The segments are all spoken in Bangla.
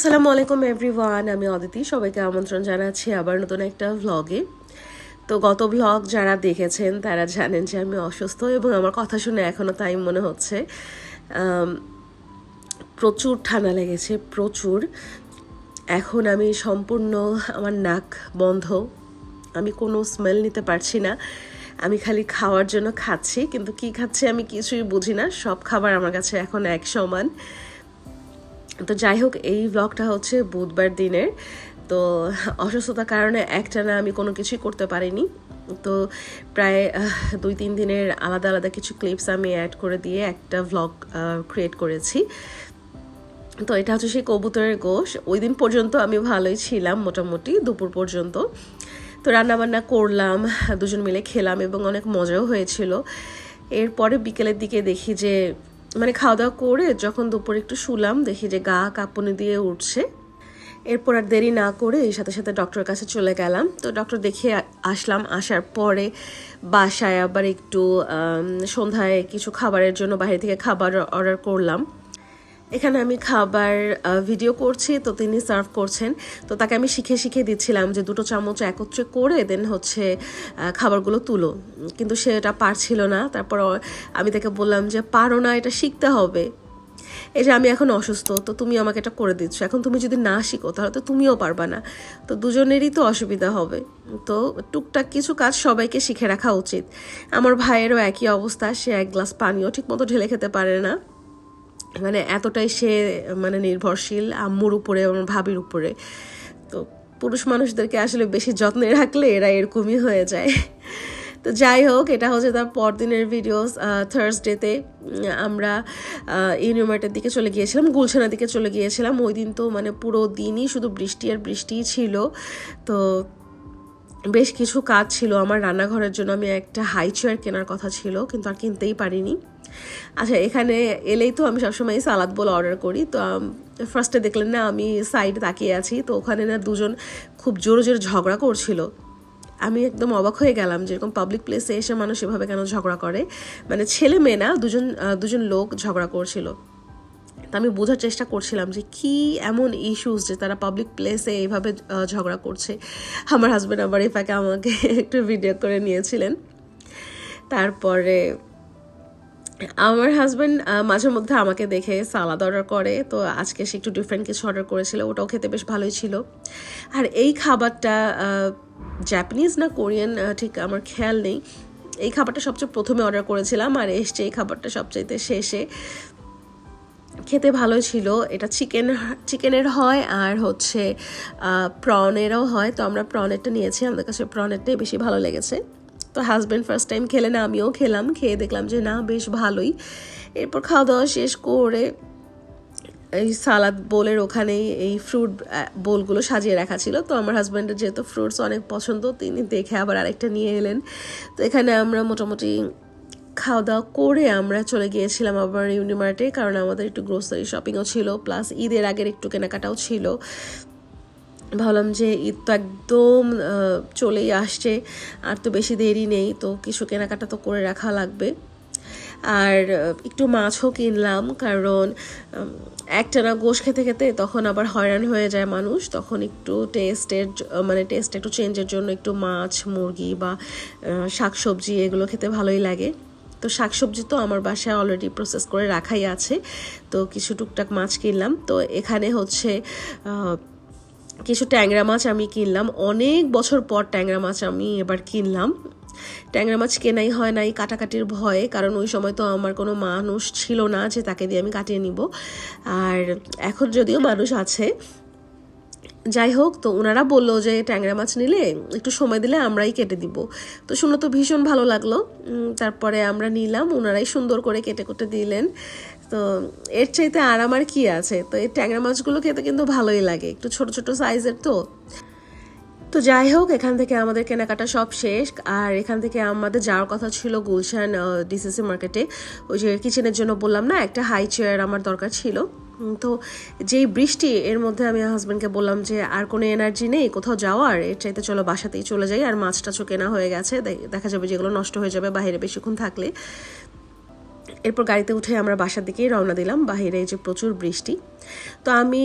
আসসালামু আলাইকুম এভরিওয়ান আমি অদিতি, সবাইকে আমন্ত্রণ জানাচ্ছি আবার নতুন একটা ভ্লগে তো গত ভ্লগ যারা দেখেছেন, তারা জানেন যে আমি অসুস্থ এবং আমার কথা শুনে এখনও তাই মনে হচ্ছে। প্রচুর ঠান্ডা লেগেছে, প্রচুর। এখন আমি সম্পূর্ণ আমার নাক বন্ধ। আমি কোনো স্মেল নিতে পারছি না। আমি খালি খাওয়ার জন্য খাচ্ছি, কিন্তু কি খাচ্ছি আমি কিছুই বুঝি না। সব খাবার আমার কাছে এখন এক সমান। তো যাই হোক এই ব্লগটা হচ্ছে বুধবার দিনের। তো অসুস্থতার কারণে একটানা আমি কোনো কিছুই করতে পারিনি। তো প্রায় দুই তিন দিনের আলাদা আলাদা কিছু ক্লিপস আমি অ্যাড করে দিয়ে একটা ভ্লগ ক্রিয়েট করেছি। তো এটা হচ্ছে সেই কবুতরের গোশ। ওই দিন পর্যন্ত আমি ভালোই ছিলাম মোটামুটি, দুপুর পর্যন্ত। তো রান্নাবান্না করলাম, দুজন মিলে খেলাম এবং অনেক মজাও হয়েছিল। এরপরে বিকেলের দিকে দেখি যে মানে খাওয়া দাওয়া করে যখন দুপুরে একটু শুলাম, দেখি যে গা কাঁপুনি দিয়ে উঠছে। এরপর আর দেরি না করে এই সাথে সাথে ডক্টরের কাছে চলে গেলাম। তো ডক্টর দেখে আসলাম, আসার পরে বাসায় আবার একটু সন্ধ্যায় কিছু খাবারের জন্য, বাইরে থেকে খাবার অর্ডার করলাম। এখানে আমি খাবার ভিডিও করছি, তো তিনি সার্ভ করছেন। তো তাকে আমি শিখে শিখে দিচ্ছিলাম যে দুটো চামচ একত্রে করে দেন হচ্ছে খাবারগুলো তুলো। কিন্তু সে এটা পারছিল না। তারপর আমি তাকে বললাম যে পারো না, এটা শিখতে হবে। এই যে আমি এখন অসুস্থ, তো তুমি আমাকে এটা করে দিচ্ছ। এখন তুমি যদি না শিখো, তাহলে তো তুমিও পারবা না। তো দুজনেরই তো অসুবিধা হবে। তো টুকটাক কিছু কাজ সবাইকে শিখে রাখা উচিত। আমার ভাইয়েরও একই অবস্থা, সে এক গ্লাস পানিও ঠিক মতো ঢেলে খেতে পারে না। মানে এতটাই সে মানে নির্ভরশীল আম্মুর উপরে আমার ভাবির উপরে। তো পুরুষ মানুষদেরকে আসলে বেশি যত্নে রাখলে এরা এরকমই হয়ে যায়। তো যাই হোক, এটা হচ্ছে তার পরদিনের ভিডিওস থার্সডেতে আমরা ইউনিমার্টের দিকে চলে গিয়েছিলাম, গুলশানার দিকে চলে গিয়েছিলাম। ওই দিন তো মানে পুরো দিনই শুধু বৃষ্টি আর বৃষ্টিই ছিল। তো বেশ কিছু কাজ ছিল। আমার রান্নাঘরের জন্য আমি একটা হাই চেয়ার কেনার কথা ছিল, কিন্তু আর কিনতেই পারিনি। আচ্ছা এখানে এলেই তো আমি সবসময় সালাদ বলে অর্ডার করি। তো ফার্স্টে দেখলেন না, আমি সাইড তাকিয়ে আছি। তো, ওখানে না দুজন খুব জোরে জোরে ঝগড়া করছিল। আমি একদম অবাক হয়ে গেলাম যেরকম পাবলিক প্লেসে এসে মানুষ এভাবে কেন ঝগড়া করে? মানে ছেলে মেয়ে না, দুজন দুজন লোক ঝগড়া করছিল। তা আমি বোঝার চেষ্টা করছিলাম যে কি এমন ইস্যুস যে তারা পাবলিক প্লেসে এইভাবে ঝগড়া করছে। আমার হাজব্যান্ড আবার এই ফাঁকে আমাকে একটু ভিডিও করে নিয়েছিলেন। তারপরে আমার হাজব্যান্ড মাঝে মধ্যে আমাকে দেখে সালাদ অর্ডার করে। তো আজকে সে একটু ডিফারেন্ট কিছু অর্ডার করেছিল, ওটাও খেতে বেশ ভালোই ছিল। আর এই খাবারটা জাপানিজ না কোরিয়ান ঠিক আমার খেয়াল নেই। এই খাবারটা সবচেয়ে প্রথমে অর্ডার করেছিলাম আর এসছে এই খাবারটা সবচাইতে শেষে। খেতে ভালো ছিল। এটা চিকেন চিকেনের হয় আর হচ্ছে প্রনেরও হয়। তো আমরা প্রনেরটা নিয়েছি, আমাদের কাছে প্রনেরটাই বেশি ভালো লেগেছে। তো হাজব্যান্ড ফার্স্ট টাইম খেলে না, আমিও খেলাম, খেয়ে দেখলাম যে না, বেশ ভালোই। এরপর খাওয়া দাওয়া শেষ করে এই সালাদ বোলের ওখানেই এই ফ্রুট বোলগুলো সাজিয়ে রাখা ছিল। তো আমার হাজব্যান্ডের যেহেতু ফ্রুটস অনেক পছন্দ, তিনি দেখে আবার আরেকটা নিয়ে এলেন। তো এখানে আমরা মোটামুটি খাওয়া দাওয়া করে আমরা চলে গিয়েছিলাম আবার ইউনিমার্টে কারণ আমাদের একটু গ্রোসারি শপিংও ছিল প্লাস ঈদের আগের একটু কেনাকাটাও ছিল। ভাবলাম যে ঈদ তো একদম চলেই আসছে, আর তো বেশি দেরি নেই, তো কিছু কেনাকাটা তো করে রাখা লাগবে। আর একটু মাছও কিনলাম, কারণ একটানা গোশ খেতে খেতে তখন আবার হয়রান হয়ে যায় মানুষ, তখন একটু টেস্টের মানে টেস্ট একটু চেঞ্জের জন্য একটু মাছ, মুরগি বা শাকসবজি এগুলো খেতে ভালোই লাগে। তো শাকসবজি তো আমার বাসায় অলরেডি প্রসেস করে রাখাই আছে, তো কিছু টুকটাক মাছ কিনলাম। তো এখানে হচ্ছে কিছু ট্যাংরা মাছ আমি কিনলাম। অনেক বছর পর ট্যাংরা মাছ আমি এবার কিনলাম। ট্যাংরা মাছ কেনাই হয় নাই কাটাকাটির ভয়ে, কারণ ওই সময় তো আমার কোনো মানুষ ছিল না যে তাকে দিয়ে আমি কাটিয়ে নিব। আর এখন যদিও মানুষ আছে, যাই হোক, তো ওনারা বলল যে ট্যাংরা মাছ নিলে একটু সময় দিলে আমরাই কেটে দিব। তো শুনে তো ভীষণ ভালো লাগল। তারপরে আমরা নিলাম, ওনারাই সুন্দর করে কেটে কুটে দিলেন। তো এর চাইতে আর আমার কি আছে? তো এই ট্যাংরা মাছগুলো খেতে কিন্তু ভালোই লাগে। একটু ছোট ছোট সাইজের তো। তো যাই হোক, এখান থেকে আমাদের কেনাকাটা সব শেষ। আর এখান থেকে আমাদের যাওয়ার কথা ছিল গুলশান ডিসিসি মার্কেটে ওই যে কিচেনের জন্য বললাম না, একটা হাই চেয়ার আমার দরকার ছিল। তো যেই বৃষ্টি, এর মধ্যে আমি হাজব্যান্ডকে বললাম যে, আর কোনো এনার্জি নেই, কোথাও যাওয়ার এর চাইতে চলো বাসাতেই চলে যাই। আর মাছ টাছও কেনা হয়ে গেছে। দেখা যাবে যেগুলো নষ্ট হয়ে যাবে, বাইরে বেশিক্ষণ থাকলে। এরপর গাড়িতে উঠে আমরা বাসার দিকেই রওনা দিলাম। বাহিরে যে প্রচুর বৃষ্টি। তো আমি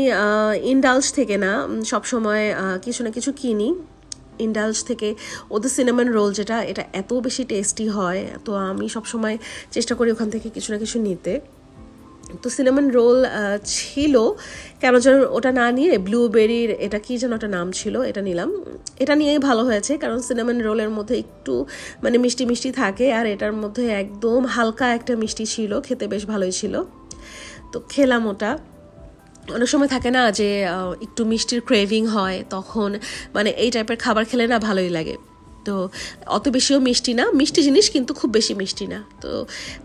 ইন্ডালস থেকে না সবসময় কিছু না কিছু কিনি। ইন্ডালস থেকে ওদের সিনেমান রোল যেটা, এটা এত বেশি টেস্টি হয়, তো আমি সবসময় চেষ্টা করি ওখান থেকে কিছু না কিছু নিতে। তো সিনেমন রোল ছিল কেন যেন ওটা না নিয়ে ব্লুবেরির এটা কি যেন একটা নাম ছিল, এটা নিলাম। এটা নিয়েই ভালো হয়েছে, কারণ সিনেমন রোলের মধ্যে একটু মানে মিষ্টি মিষ্টি থাকে, আর এটার মধ্যে একদম হালকা একটা মিষ্টি ছিল, খেতে বেশ ভালোই ছিল। তো খেলাম ওটা। অনেক সময় থাকে না যে একটু মিষ্টির ক্রেভিং হয়, তখন মানে এই টাইপের খাবার খেলে না ভালোই লাগে। তো অত বেশিও মিষ্টি না, মিষ্টি জিনিস কিন্তু খুব বেশি মিষ্টি না। তো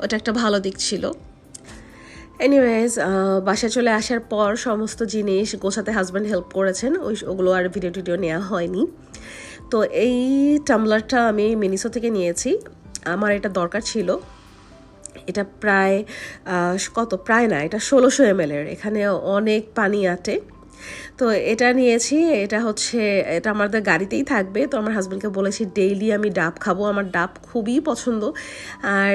ওটা একটা ভালো দিক ছিল। এনিওয়েজ বাসায় চলে আসার পর সমস্ত জিনিস গোছাতে হাজব্যান্ড হেল্প করেছেন। ওই ওগুলো আর ভিডিও টিডিও নেওয়া হয়নি। তো এই টামলারটা আমি মিনিসো থেকে নিয়েছি। আমার এটা দরকার ছিল। এটা প্রায় কত? প্রায় না, এটা ষোলোশো এম এর। এখানে অনেক পানি আটে। তো এটা নিয়েছি, এটা হচ্ছে, এটা আমাদের গাড়িতেই থাকবে। তো আমার হাজব্যান্ডকে বলেছি ডেইলি আমি ডাব খাব। আমার ডাব খুবই পছন্দ। আর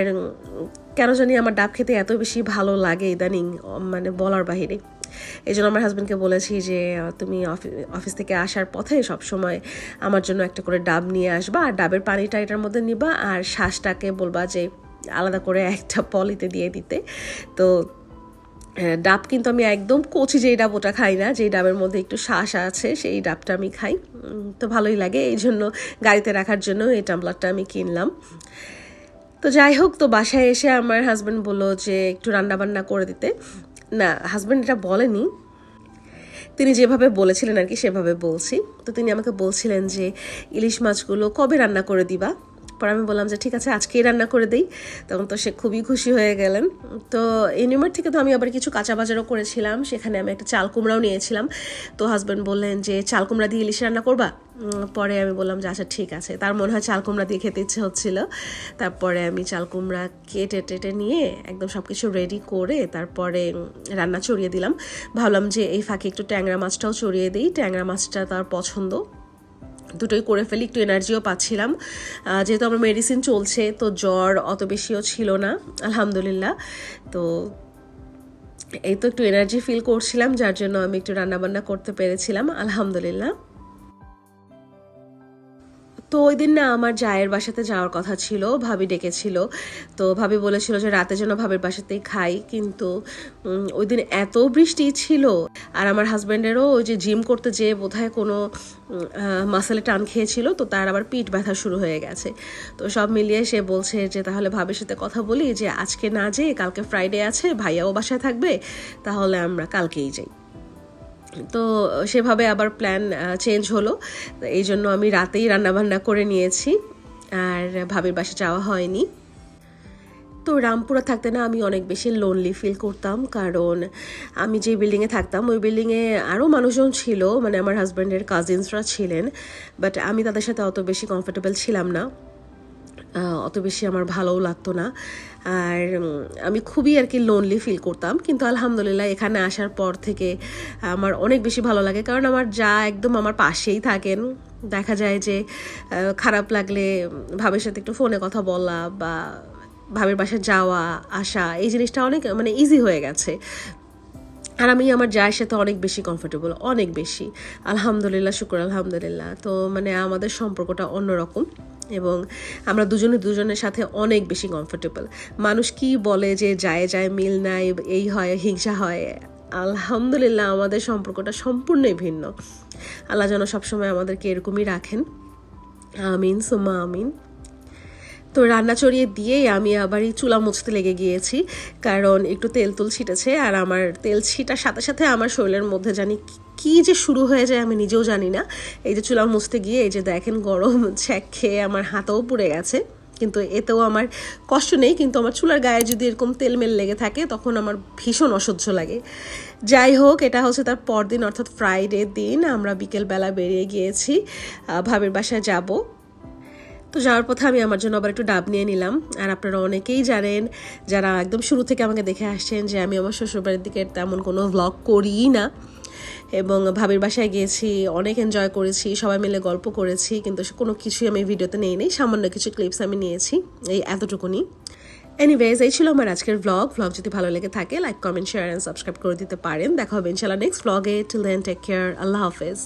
কেন জানি আমার ডাব খেতে এত বেশি ভালো লাগে ইদানিং মানে বলার বাহিরে। এই জন্য আমার হাজব্যান্ডকে বলেছি যে তুমি অফি- অফিস থেকে আসার পথে সব সময় আমার জন্য একটা করে ডাব নিয়ে আসবা আর ডাবের পানিটা এটার মধ্যে নিবা আর শ্বাসটাকে বলবা যে আলাদা করে একটা পলিতে দিয়ে দিতে। তো হ্যাঁ, ডাব কিন্তু আমি একদম কচি যেই ডাব ওটা খাই না যেই ডাবের মধ্যে একটু শ্বাস আছে সেই ডাবটা আমি খাই। তো ভালোই লাগে এই জন্য গাড়িতে রাখার জন্য এই টাম্বলারটা আমি কিনলাম। তো যাই হোক তো বাসায় এসে আমার হাজব্যান্ড বলল যে একটু রান্না বান্না করে দিতে। না হাজব্যান্ড এটা বলেনি। তিনি যেভাবে বলেছিলেন আর কি, সেভাবে বলছি। তো তিনি আমাকে বলছিলেন যে ইলিশ মাছগুলো কবে রান্না করে দিবা? পর আমি বললাম যে, ঠিক আছে, আজকেই রান্না করে দিই। তখন তো সে খুবই খুশি হয়ে গেলেন। তো ইউনিমার্ট থেকে তো আমি আবার কিছু কাঁচা বাজারও করেছিলাম। সেখানে আমি একটা চাল কুমড়াও নিয়েছিলাম। তো হাজব্যান্ড বললেন যে, চাল কুমড়া দিয়ে ইলিশ রান্না করবা? পরে আমি বললাম যে আচ্ছা ঠিক আছে। তার মনে হয় চাল কুমড়া দিয়ে খেতে ইচ্ছে হচ্ছিল। তারপরে আমি চাল কুমড়া কেটে টেটে নিয়ে একদম সব কিছু রেডি করে তারপরে রান্না চড়িয়ে দিলাম। ভাবলাম যে, এই ফাঁকে একটু ট্যাংরা মাছটাও চড়িয়ে দিই। ট্যাংরা মাছটা তার পছন্দ। দুটোই করে ফেলি, একটু এনার্জিও পাচ্ছিলাম। যেহেতু আমার মেডিসিন চলছে, তো জ্বর অত বেশিও ছিল না, আলহামদুলিল্লাহ। তো এই তো একটু এনার্জি ফিল করছিলাম, যার জন্য আমি একটু রান্নাবান্না করতে পেরেছিলাম, আলহামদুলিল্লাহ। তো ওই দিন না আমার জায়ের বাসাতে যাওয়ার কথা ছিল, ভাবি ডেকেছিল। তো ভাবি বলেছিল যে রাতে যেন ভাবির বাসাতেই খাই, কিন্তু ওই দিন এত বৃষ্টি ছিল, আর আমার হাজব্যান্ডেরও ওই যে জিম করতে যেয়ে বোধহয় কোনো মাসালে টান খেয়েছিল, তো তার আবার পিঠ ব্যথা শুরু হয়ে গেছে। তো সব মিলিয়ে সে বলছে যে তাহলে ভাবির সাথে কথা বলি, যে আজকে না যেয়ে কালকে ফ্রাইডে আছে, ভাইয়াও বাসায় থাকবে, তাহলে আমরা কালকেই যাই। তো সেভাবে আবার প্ল্যান চেঞ্জ হলো। এই জন্য আমি রাতেই রান্নাবান্না করে নিয়েছি, আর ভাবির বাসা যাওয়া হয়নি। তো রামপুরা থাকতে না আমি অনেক বেশি লোনলি ফিল করতাম, কারণ আমি যে বিল্ডিংয়ে থাকতাম, ওই বিল্ডিংয়ে আরও মানুষজন ছিল মানে আমার হাজব্যান্ডের কাজিনসরা ছিলেন বাট আমি তাদের সাথে অত বেশি কমফোর্টেবল ছিলাম না। অত বেশি আমার ভালোও লাগতো না। আর আমি খুবই আর কি লোনলি ফিল করতাম। কিন্তু আলহামদুলিল্লাহ এখানে আসার পর থেকে আমার অনেক বেশি ভালো লাগে। কারণ আমার যা একদম আমার পাশেই থাকেন। দেখা যায় যে খারাপ লাগলে ভাবের সাথে একটু ফোনে কথা বলা বা ভাবের বাসায় যাওয়া, আসা, এই জিনিসটা অনেক মানে ইজি হয়ে গেছে। আর আমি আমার জায়ের সাথে অনেক বেশি কমফোর্টেবল অনেক বেশি। আলহামদুলিল্লাহ, শুক্র আলহামদুলিল্লাহ। তো মানে আমাদের সম্পর্কটা অন্যরকম। এবং আমরা দুজনে দুজনের সাথে অনেক বেশি কমফোর্টেবল মানুষ কি বলে যে যায় যায় মিল নাই, এই হয়, হিংসা হয়? আলহামদুলিল্লাহ আমাদের সম্পর্কটা সম্পূর্ণই ভিন্ন। আল্লাহ যেন সবসময় আমাদেরকে এরকমই রাখেন। আমিন সুমা আমিন। তো রান্না চড়িয়ে দিয়েই আমি আবার এই চুলা মুছতে লেগে গিয়েছি, কারণ একটু তেল তুল ছিটেছে আর আমার তেল ছিটার সাথে সাথে আমার শরীরের মধ্যে জানি কি- যে শুরু হয়ে যায় আমি নিজেও জানি না। এই যে চুলা মুছতে গিয়ে এই যে দেখেন গরম ছ্যাক খেয়ে আমার হাতেও পুড়ে গেছে, কিন্তু এতেও আমার কষ্ট নেই, কিন্তু আমার চুলার গায়ে যদি এরকম তেলমেল লেগে থাকে তখন আমার ভীষণ অসহ্য লাগে। যাই হোক, এটা হচ্ছে তার পরদিন, অর্থাৎ ফ্রাইডে দিন, আমরা বিকেলবেলা বেরিয়ে গিয়েছি ভাবের বাসায় যাব। তো যাওয়ার পথে আমি আমার জন্য আবার একটু ডাব নিয়ে নিলাম। আর আপনারা অনেকেই জানেন, যারা একদম শুরু থেকে আমাকে দেখে আসছেন যে আমি আমার শ্বশুরবাড়ির দিকে তেমন কোনো ভ্লগ করিই না। এবং ভাবির বাসায় গিয়েছি, অনেক এনজয় করেছি, সবাই মিলে গল্প করেছি, কিন্তু কোনো কিছুই আমি ভিডিওতে নেই নেই, সামান্য কিছু ক্লিপস আমি নিয়েছি, এই এতটুকুনি। এনিওয়েজ এই ছিল আমার আজকের ব্লগ ব্লগ যদি ভালো লেগে থাকে like comment share and subscribe করে দিতে পারেন। দেখা হবে ইনশাল্লাহ নেক্সট ব্লগে টিল দেন টেক কেয়ার আল্লাহ হাফেজ।